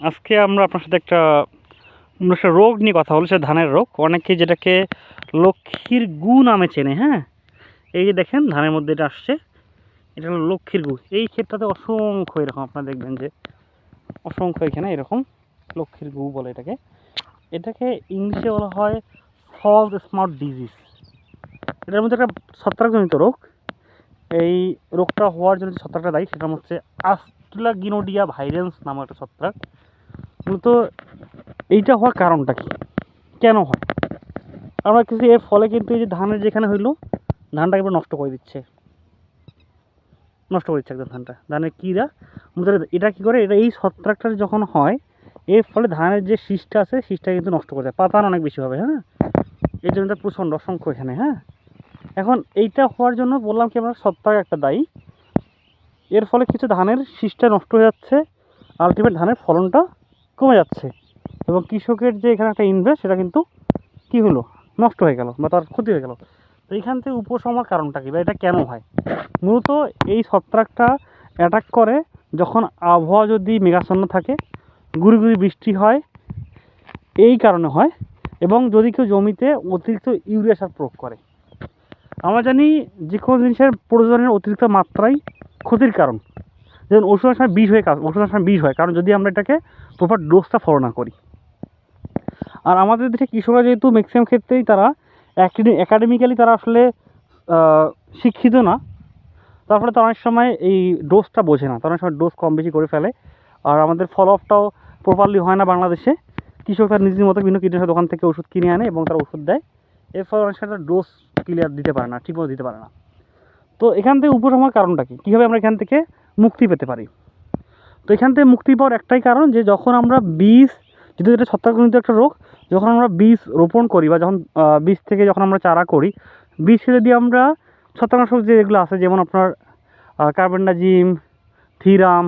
আজকে আমরা আপনার সাথে একটা রোগ নিয়ে কথা বলি সেটা ধানের রোগ। অনেকে যেটাকে লক্ষ্মীর গু নামে চেনে হ্যাঁ? এই যে দেখেন, ধানের মধ্যে এটা আসছে। এটা হলো লক্ষ্মীর গু। এই ক্ষেত্রতে অসংখ্য এরকম, আপনারা দেখবেন যে অসংখ্য এখানে এরকম লক্ষ্মীর গু বলে এটাকে। এটাকে ইংলিশে বলা হয় ফলস স্মার্ট ডিজিজ। এটার মধ্যে একটা ছত্রাকজনিত রোগ। এই রোগটা হওয়ার জন্য যে ছত্রাকটা দায়ী, সেটা হচ্ছে আস্ট্রাগিনোডিয়া ভাইরাস নামক একটা ছত্রাক। মূলত এইটা হওয়ার কারণটা কি? কেন হয়? আমরা কিছু এর ফলে কিন্তু এই যে ধানের যেখানে হইল ধানটা এবার নষ্ট করে দিচ্ছে। নষ্ট করে দিচ্ছে একদম ধানটা। ধানের কীরা এটা কী করে? এটা এই ছত্রাকটা যখন হয়, এর ফলে ধানের যে শীষটা আছে, শীষটা কিন্তু নষ্ট করে দেয়। পাতান অনেক বেশি হবে হ্যাঁ? এই জন্য এটা প্রচণ্ড অসংখ্য এখানে হ্যাঁ? এখন এইটা হওয়ার জন্য বললাম কি, আমরা ছত্রাক একটা দায়ী। এর ফলে কিছু ধানের শীষটা নষ্ট হয়ে যাচ্ছে আলটিমেট ধানের ফলনটা কমে যাচ্ছে। এবং কৃষকের যে এখানে একটা ইনভেস্ট সেটা কিন্তু কী হলো? নষ্ট হয়ে গেল বা তার ক্ষতি হয়ে গেল। তো এইখান থেকে উপশমার কারণটা কী বা এটা কেন হয়? মূলত এই ছত্রাকটা অ্যাটাক করে যখন আবহাওয়া যদি মেঘাচ্ছন্ন থাকে, গুড়ি গুড়ি বৃষ্টি হয়, এই কারণে হয়। এবং যদি কেউ জমিতে অতিরিক্ত ইউরিয়া সার প্রয়োগ করে আমরা জানি যে কোনো জিনিসের প্রয়োজনের অতিরিক্ত মাত্রাই ক্ষতির কারণ। যেমন ওষুধের সময় বিষ হয়ে কাজ ওষুধের সময় বিষ হয়, কারণ যদি আমরা এটাকে প্রপার ডোজটা ফলো না করি। আর আমাদের দেশে কৃষকরা যেহেতু ম্যাক্সিমাম ক্ষেত্রেই তারা অ্যাকাডেমিক্যালি তারা আসলে শিক্ষিত না। তার ফলে তারা অনেক সময় এই ডোজটা বোঝে না। তারা অনেক সময় ডোজ কম বেশি করে ফেলে। আর আমাদের ফলো আপটাও প্রপারলি হয় না বাংলাদেশে। কৃষক তার নিজের মতো বিভিন্ন কীটনাশক দোকান থেকে ওষুধ কিনে আনে এবং তারা ওষুধ দেয়। এর ফলে অনেক সময় ডোজ ক্লিয়ার দিতে পারে না, ঠিকমতো দিতে পারে না। তো এখান থেকে উপশমার কারণটা কি? কীভাবে আমরা এখান থেকে মুক্তি পেতে পারি? তো এখান থেকে মুক্তি পাওয়ার একটাই কারণ যে যখন আমরা বীজ, যেহেতু এটা ছত্রাকজনিত একটা রোগ, যখন আমরা বীজ রোপণ করি বা যখন বীজ থেকে যখন আমরা চারা করি, বীজ থেকে যদি আমরা ছত্রাকনাশক যেগুলো আছে, যেমন আপনার কার্বেন্ডাজিম থিরাম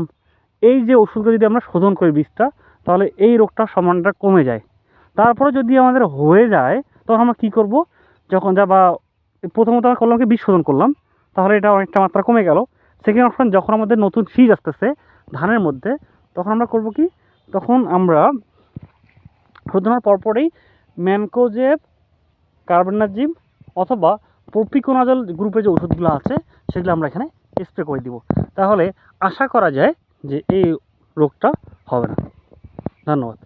এই যে ওষুধগুলো যদি আমরা শোধন করি বীজটা, তাহলে এই রোগটার সমানটা কমে যায়। তারপরে যদি আমাদের হয়ে যায় তখন আমরা কী করব? যখন যা বা প্রথমত আমরা করলাম কি বীজ শোধন করলাম, তাহলে এটা অনেকটা মাত্রা কমে গেল। সেকেন্ড অপশন যখন আমাদের নতুন শীষ আসতেছে ধানের মধ্যে, তখন আমরা করব কি? তখন আমরা শোধনের পরপরেই ম্যানকোজেব, কার্বেনাজিম অথবা প্রপিকোনাজল গ্রুপের যে ওষুধগুলো আছে, সেগুলো আমরা এখানে স্প্রে করে দিব। তাহলে আশা করা যায় যে এই রোগটা হবে না। ধন্যবাদ।